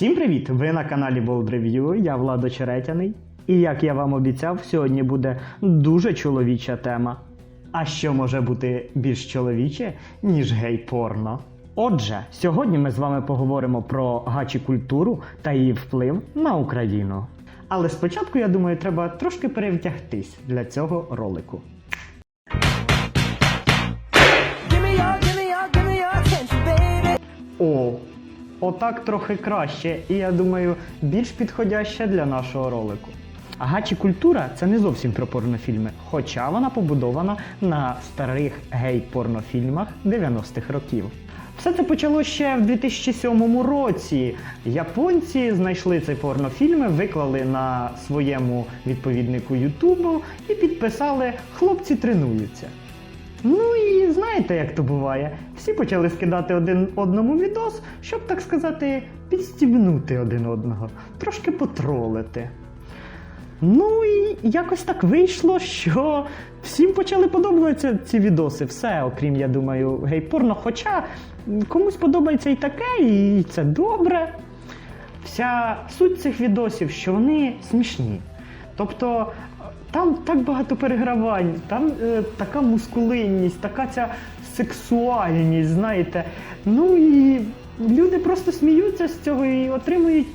Всім привіт! Ви на каналі Bold Review, я Владо Черетяний. І як я вам обіцяв, сьогодні буде дуже чоловіча тема. А що може бути більш чоловіче, ніж гей-порно? Отже, сьогодні ми з вами поговоримо про гачі культуру та її вплив на Україну. Але спочатку, я думаю, треба трошки перевтягтись для цього ролику. О, отак трохи краще, і я думаю, більш підходяще для нашого ролику. Гачі культура це не зовсім про порнофільми, хоча вона побудована на старих гей-порнофільмах 90-х років. Все це почало ще в 2007 році. Японці знайшли ці порнофільми, виклали на своєму відповіднику Ютубу і підписали Хлопці тренуються. Ну і знаєте, як то буває. Всі почали скидати один одному відос, щоб, так сказати, підстібнути один одного, трошки потролити. Ну і якось так вийшло, що всім почали подобатися ці відоси. Все, окрім, я думаю, гей-порно. Хоча комусь подобається і таке, і це добре. Вся суть цих відосів, що вони смішні. Тобто там так багато перегравань, там е, така мускулинність, така ця сексуальність, знаєте. Ну і люди просто сміються з цього і отримують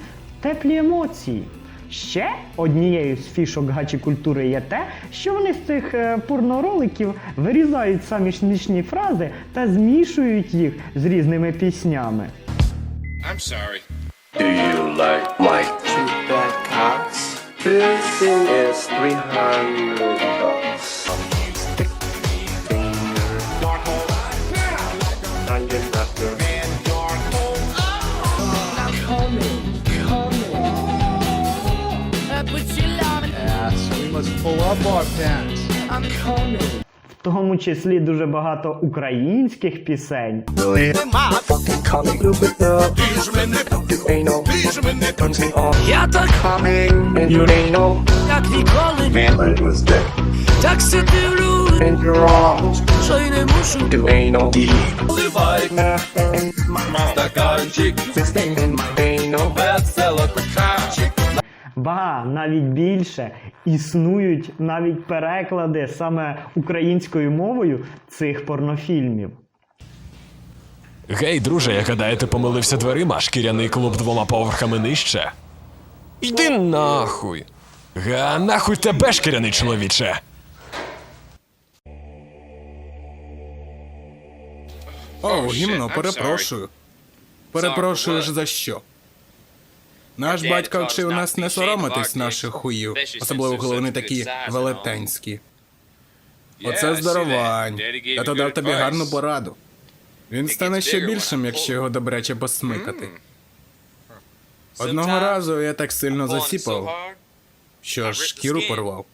теплі емоції. Ще однією з фішок гачі культури є те, що вони з цих е, порнороликів вирізають самі смішні фрази та змішують їх з різними піснями. I'm sorry. Do you like white? Two. This thing is 300 bucks. Stick finger. Onion butter. I put your love We must pull up our pants. I'm coming. В тому числі дуже багато українських пісень. Я так, як ніколи, так you're wrong. що й не мушу. Вливай стаканчик, This thing Ба, навіть більше існують навіть переклади саме українською мовою цих порнофільмів. Гей, друже, я гадаю, ти помилився дверима, шкіряний клуб двома поверхами нижче. Йди нахуй. Га, нахуй тебе, шкіряний чоловіче. О, гімно, перепрошую. Перепрошуєш за що? Наш батько вчив нас не соромитись наших хуїв, особливо коли вони такі велетенські. Оце здарувань. Тато дав тобі гарну пораду. Він стане ще більшим, якщо його добряче посмикати. Одного разу я так сильно засіпав, що аж шкіру порвав.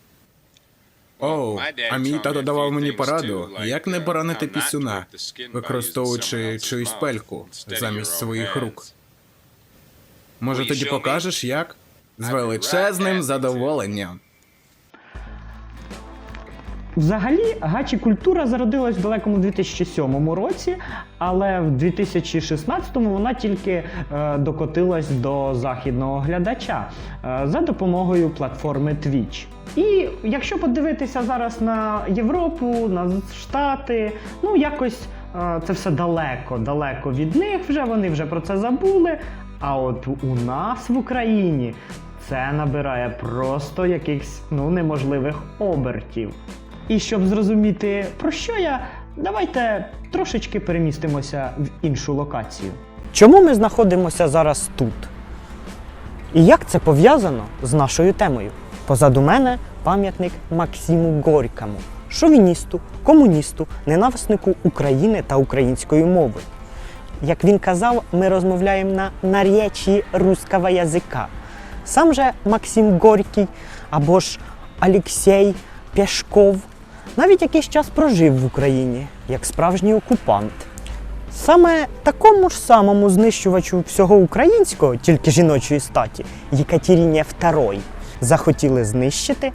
Оу, а мій тато давав мені пораду, як не поранити пісюна, використовуючи чиюсь пельку замість своїх рук. Може, тоді покажеш як? З величезним задоволенням. Взагалі, гачі культура зародилась в далекому 2007 році, але в 2016-му вона тільки е, докотилась до західного глядача е, за допомогою платформи Twitch. І якщо подивитися зараз на Європу, на Штати, ну якось е, це все далеко, далеко від них вже вони вже про це забули. А от у нас в Україні це набирає просто якихось ну неможливих обертів. І щоб зрозуміти, про що я, давайте трошечки перемістимося в іншу локацію. Чому ми знаходимося зараз тут? І як це пов'язано з нашою темою? Позаду мене пам'ятник Максиму Горькому, шовіністу, комуністу, ненависнику України та української мови. Як він казав, ми розмовляємо на наречі русского язика. Сам же Максим Горький або ж Алексей Пєшков навіть якийсь час прожив в Україні як справжній окупант. Саме такому ж самому знищувачу всього українського, тільки жіночої статі, Єкатеріні II, захотіли знищити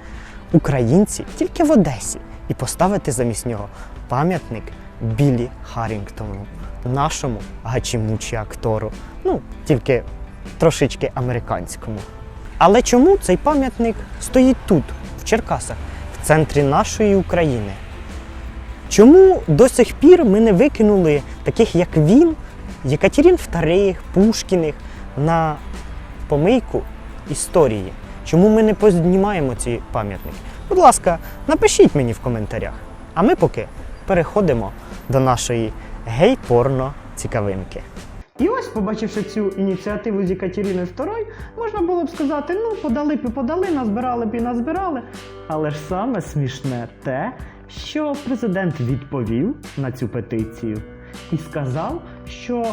українці тільки в Одесі і поставити замість нього пам'ятник Білі Харрінгтону, нашому гачімучі актору. Ну, тільки трошечки американському. Але чому цей пам'ятник стоїть тут, в Черкасах, в центрі нашої України? Чому до сих пір ми не викинули таких, як він, Єкатерін II, Пушкіних на помийку історії? Чому ми не познімаємо ці пам'ятники? Будь ласка, напишіть мені в коментарях. А ми поки переходимо до нашої гей-порно цікавинки. І ось, побачивши цю ініціативу з Екатерини II, можна було б сказати: ну, подали б і подали, назбирали б і назбирали. Але ж саме смішне те, що президент відповів на цю петицію і сказав, що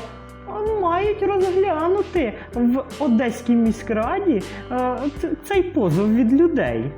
мають розглянути в Одеській міськраді е, цей позов від людей.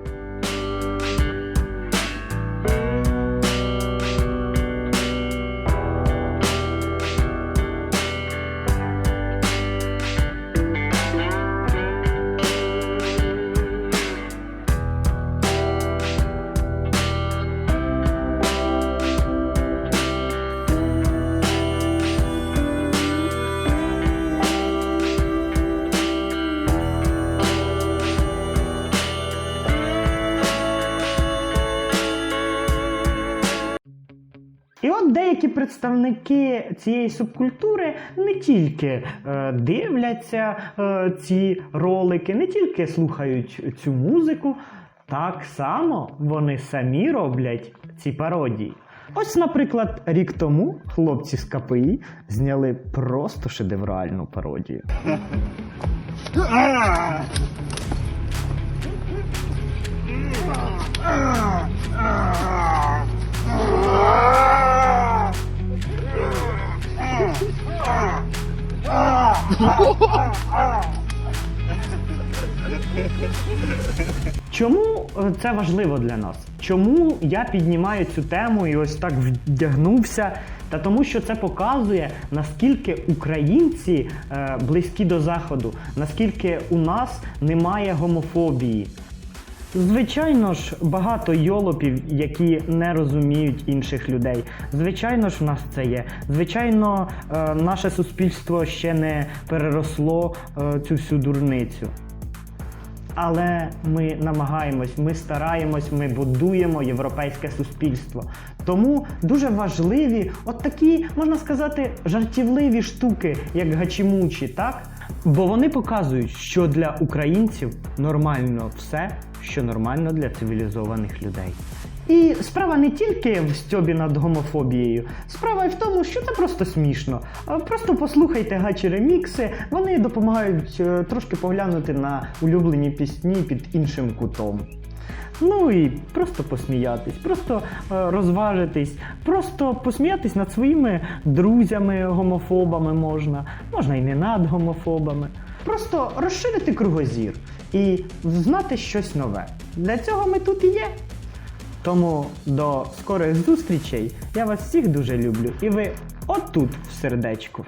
І от деякі представники цієї субкультури не тільки е, дивляться е, ці ролики, не тільки слухають цю музику, так само вони самі роблять ці пародії. Ось, наприклад, рік тому хлопці з КПІ зняли просто шедевральну пародію. Чому е, це важливо для нас? Чому я піднімаю цю тему і ось так вдягнувся? Та тому, що це показує, наскільки українці е, близькі до заходу, наскільки у нас немає гомофобії. Звичайно ж, багато йолопів, які не розуміють інших людей. Звичайно ж, в нас це є. Звичайно, е, наше суспільство ще не переросло е, цю всю дурницю. Але ми намагаємось, ми стараємось, ми будуємо європейське суспільство. Тому дуже важливі, от такі, можна сказати, жартівливі штуки, як гачімучі, так? Бо вони показують, що для українців нормально все, що нормально для цивілізованих людей. І справа не тільки в стьобі над гомофобією, справа й в тому, що це просто смішно. Просто послухайте гачі ремікси, вони допомагають е, трошки поглянути на улюблені пісні під іншим кутом. Ну і просто посміятись, просто е, розважитись, просто посміятись над своїми друзями гомофобами можна, можна і не над гомофобами. Просто розширити кругозір і знати щось нове. Для цього ми тут і є. Тому до скорих зустрічей. Я вас всіх дуже люблю. І ви отут в сердечку.